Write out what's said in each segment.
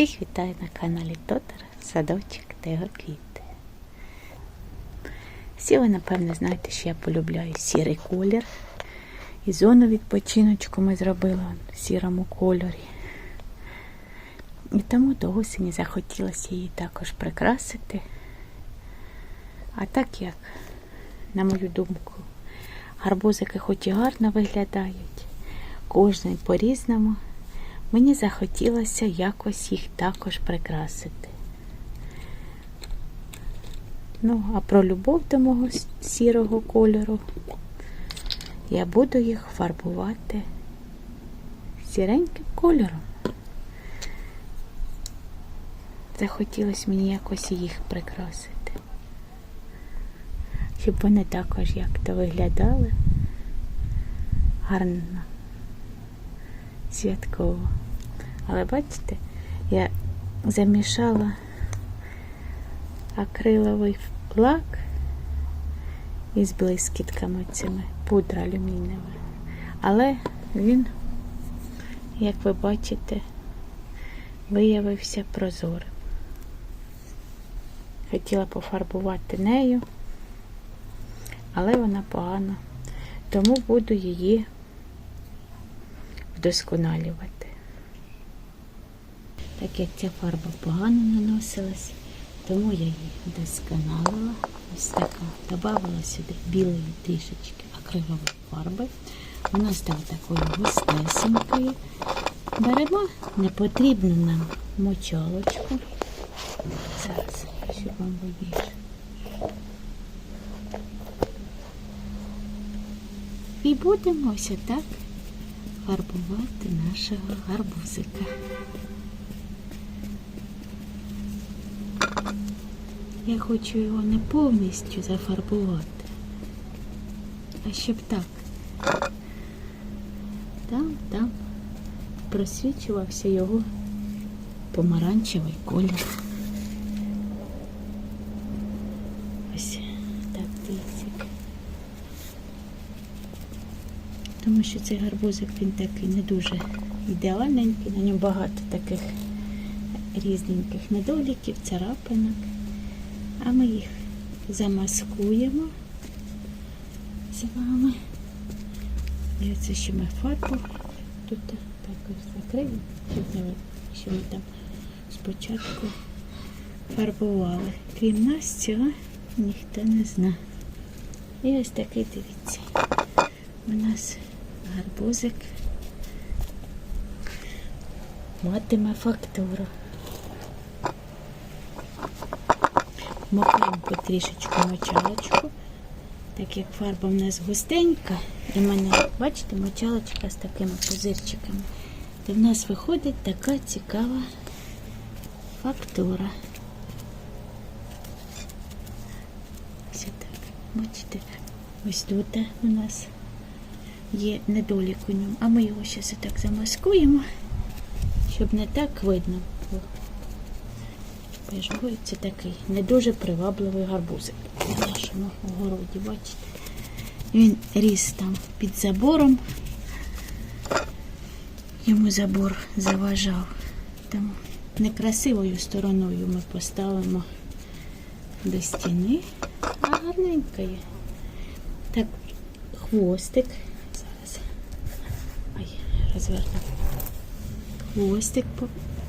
Всіх вітаю на каналі Тотар, Садочок та його. Всі ви, напевно, знаєте, що я полюбляю сірий колір. І зону відпочиночку ми зробили в сірому кольорі. І тому до осені захотілося її також прикрасити. А так як, на мою думку, гарбузики хоч і гарно виглядають, кожен по-різному, мені захотілося якось їх також прикрасити. Ну, а про любов до мого сірого кольору я буду їх фарбувати сіреньким кольором. Захотілося мені якось їх прикрасити. Щоб вони також як-то виглядали гарно, святково. Але бачите, я замішала акриловий лак із блискітками цими, пудра алюмінієва. Але він, як ви бачите, виявився прозорим. Хотіла пофарбувати нею, але вона погана, тому буду її вдосконалювати. Так як ця фарба погано наносилась, тому я її вдосконалила. Ось така. Добавила сюди білої трішечки акрилової фарби. Вона стала такою густесенькою. Беремо непотрібну нам мочалочку. Зараз, щоб вам видніше. І будемо ось так фарбувати нашого гарбузика. Я хочу його не повністю зафарбувати, а щоб так. Там, там просвічувався його помаранчевий колір. Ось так дивіться. Тому що цей гарбузик він такий не дуже ідеальненький, на ньому багато таких різненьких недоліків, царапинок. А ми їх замаскуємо з вами. І оце ще ми фарбу тут також закриємо, що ми там спочатку фарбували. Крім нас цього ніхто не знає. І ось такий, дивіться, у нас гарбузик матиме фактуру. Макаємо потрішечку мочалочку, так як фарба в нас густенька, і в мене, бачите, мочалочка з такими пузирчиками. То в нас виходить така цікава фактура. Ось так, бачите, ось тут у нас є недолік у ньому, а ми його зараз так замаскуємо, щоб не так видно було. Це такий не дуже привабливий гарбузик на нашому огороді, бачите. Він ріс там під забором. Йому забор заважав. Тому некрасивою стороною ми поставимо до стіни, а гарненька є. Так, хвостик. Зараз. Ай, розверну. Хвостик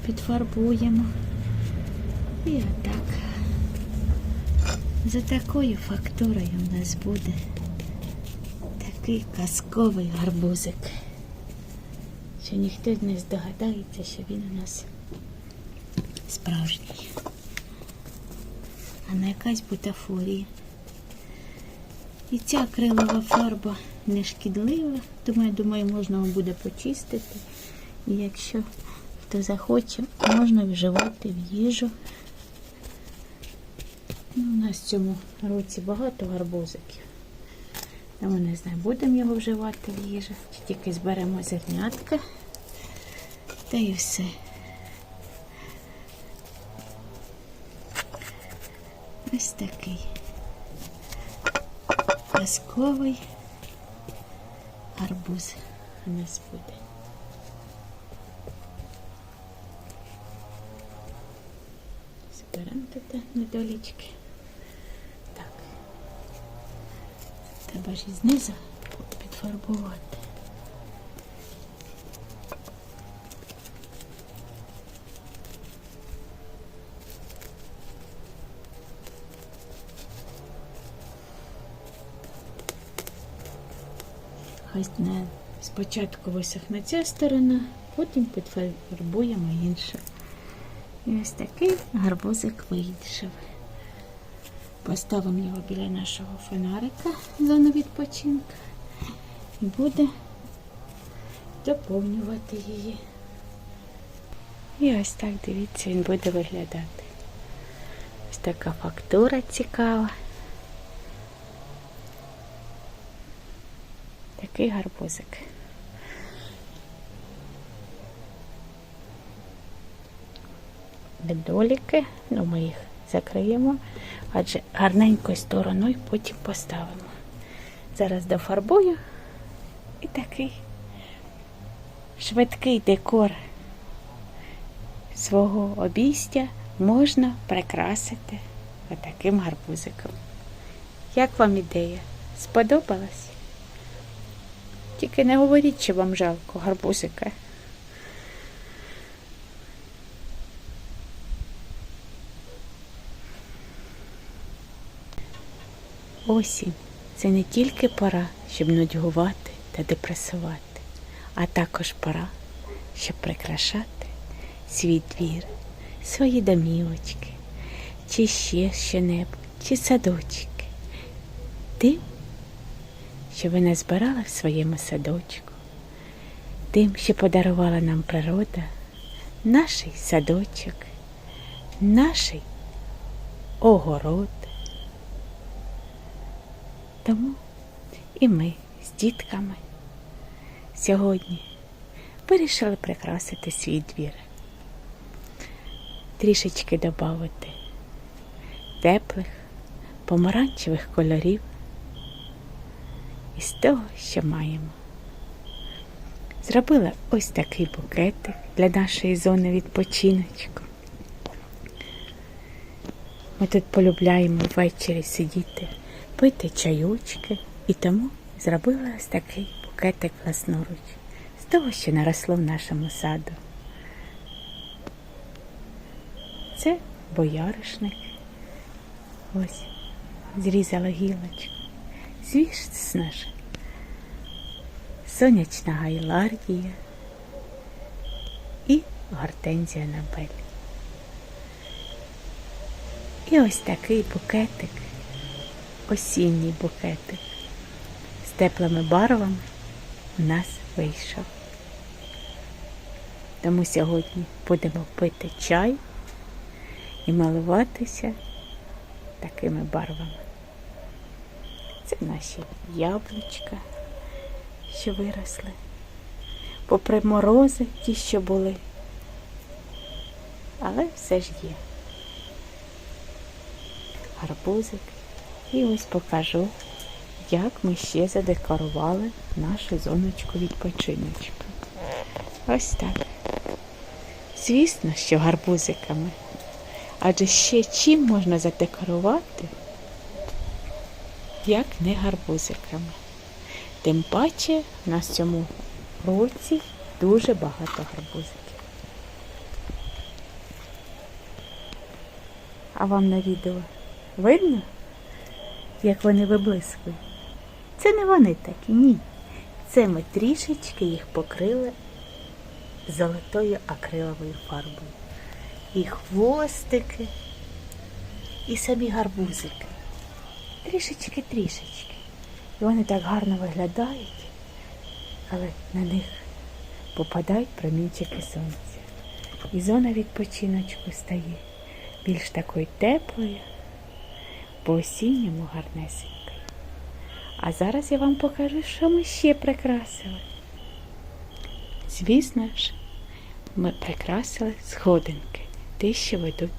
підфарбуємо. І отак. За такою фактурою в нас буде такий казковий гарбузик. Що ніхто не здогадається, що він у нас справжній. А не якась бутафорія. І ця акрилова фарба не шкідлива, тому я думаю, можна вам буде почистити. І якщо хто захоче, можна вживати в їжу. Ну, нас в цьому році багато гарбузиків. Тому не знаю, будемо його вживати в їжу, тільки зберемо зернятка. Та і все. Ось такий казковий гарбуз у нас буде. Зберемо тут недолічки. Так. Треба ж і знизу підфарбувати. Хай не спочатку висохне ця сторона, потім підфарбуємо іншу. І ось такий гарбузик вийшов. Поставимо його біля нашого фонарика зону відпочинку і буде доповнювати її. І ось так, дивіться, він буде виглядати. Ось така фактура цікава. Такий гарбузик. Недоліки, ну ми їх закриємо, адже гарненькою стороною потім поставимо. Зараз дофарбую і такий швидкий декор свого обійстя можна прикрасити отаким гарбузиком. Як вам ідея? Сподобалась? Тільки не говоріть, що вам жалко гарбузика. Осінь це не тільки пора, щоб нудьгувати та депресувати, а також пора, щоб прикрашати свій двір, свої домівочки, чи ще що-небудь, чи садочки. Тим, що ви назбирали в своєму садочку, тим, що подарувала нам природа, наш садочок, наш огород. Тому і ми з дітками сьогодні вирішили прикрасити свій двір. Трішечки додати теплих, помаранчевих кольорів із того, що маємо. Зробила ось такий букетик для нашої зони відпочиночку. Ми тут полюбляємо ввечері сидіти, пити чайочки і тому зробила ось такий букетик власноруч з того, що наросло в нашому саду. Це бояришник. Ось, зрізала гілочку. Звісно ж, сонячна гайлардія і гортензія набель. І ось такий букетик, осінній букетик з теплими барвами у нас вийшов. Тому сьогодні будемо пити чай і малуватися такими барвами. Це наші яблучка, що виросли. Попри морози ті, що були. Але все ж є. Гарбузик. І ось покажу, як ми ще задекорували нашу зоночку відпочиночку. Ось так. Звісно, що гарбузиками. Адже ще чим можна задекорувати, як не гарбузиками. Тим паче в цьому році дуже багато гарбузиків. А вам на відео видно, як вони виблискують? Це не вони такі, ні. Це ми трішечки їх покрили золотою акриловою фарбою. І хвостики, і самі гарбузики. Трішечки-трішечки. І вони так гарно виглядають, але на них попадають промінчики сонця. І зона відпочиночку стає більш такою теплою, по осінньому гарнесенькою. А зараз я вам покажу, що ми ще прикрасили. Звісно ж, ми прикрасили сходинки, ті, що ведуть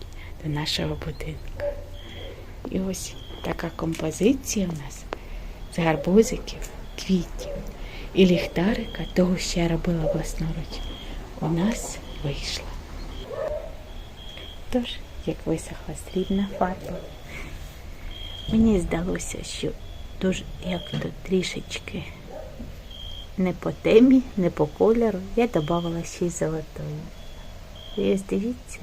до нашого будинку. І ось така композиція у нас з гарбузиків, квітів і ліхтарика, того, що я робила власноруч, у нас вийшла. Тож, як висохла срібна фарба. Мені здалося, що дуже як то трішечки не по темі, не по кольору. Я додавала ще й золотої. І ось дивіться,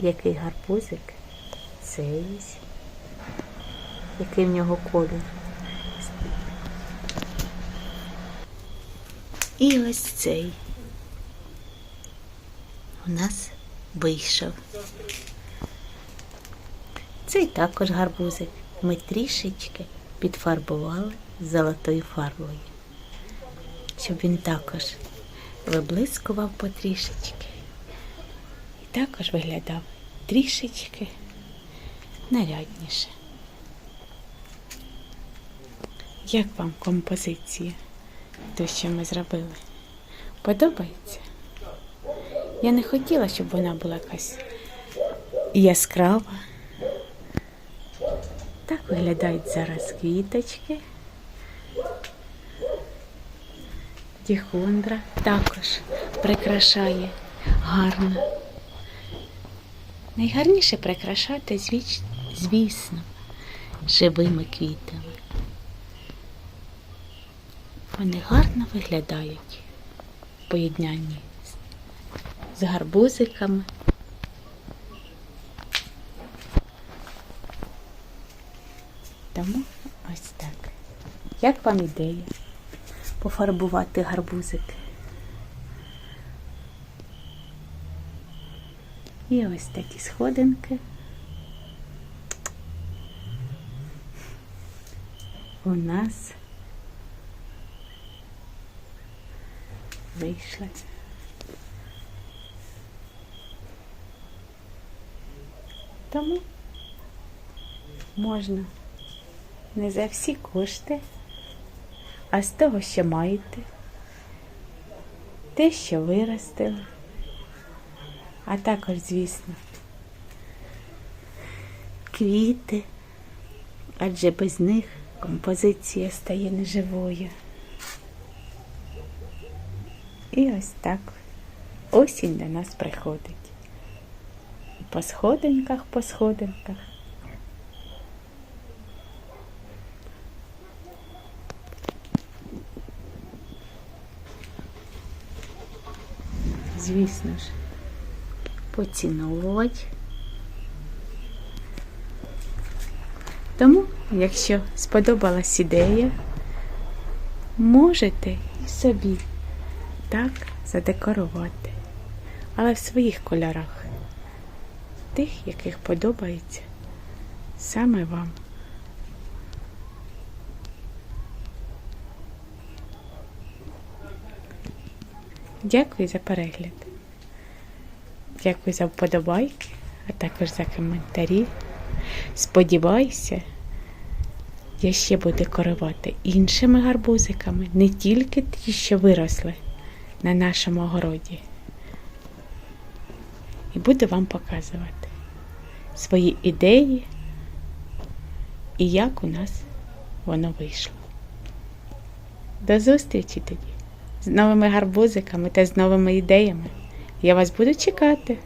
який гарбузик. Це ось. Який в нього колір. І ось цей у нас вийшов. Цей також гарбузик. Ми трішечки підфарбували золотою фарбою, щоб він також виблискував потрішечки. І також виглядав трішечки нарядніше. Як вам композиція? То, що ми зробили? Подобається? Я не хотіла, щоб вона була якась яскрава. Так виглядають зараз квіточки. Діхондра також прикрашає гарно. Найгарніше прикрашати, звісно, живими квітами. Вони гарно виглядають в поєднанні з гарбузиками. Тому ось так. Як вам ідея пофарбувати гарбузики? І ось такі сходинки. У нас вийшли. Тому можна не за всі кошти, а з того, що маєте, те, що виростили, а також, звісно, квіти, адже без них композиція стає неживою. І ось так осінь до нас приходить. По сходинках, по сходинках. Звісно ж, поціновувати. Тому, якщо сподобалась ідея, можете і собі так задекорувати, але в своїх кольорах, тих, яких подобається саме вам. Дякую за перегляд. Дякую за вподобайки, а також за коментарі. Сподіваюся, я ще буду декорувати іншими гарбузиками, не тільки ті, що виросли на нашому огороді. І буду вам показувати свої ідеї і як у нас воно вийшло. До зустрічі тоді з новими гарбузиками та з новими ідеями. Я вас буду чекати.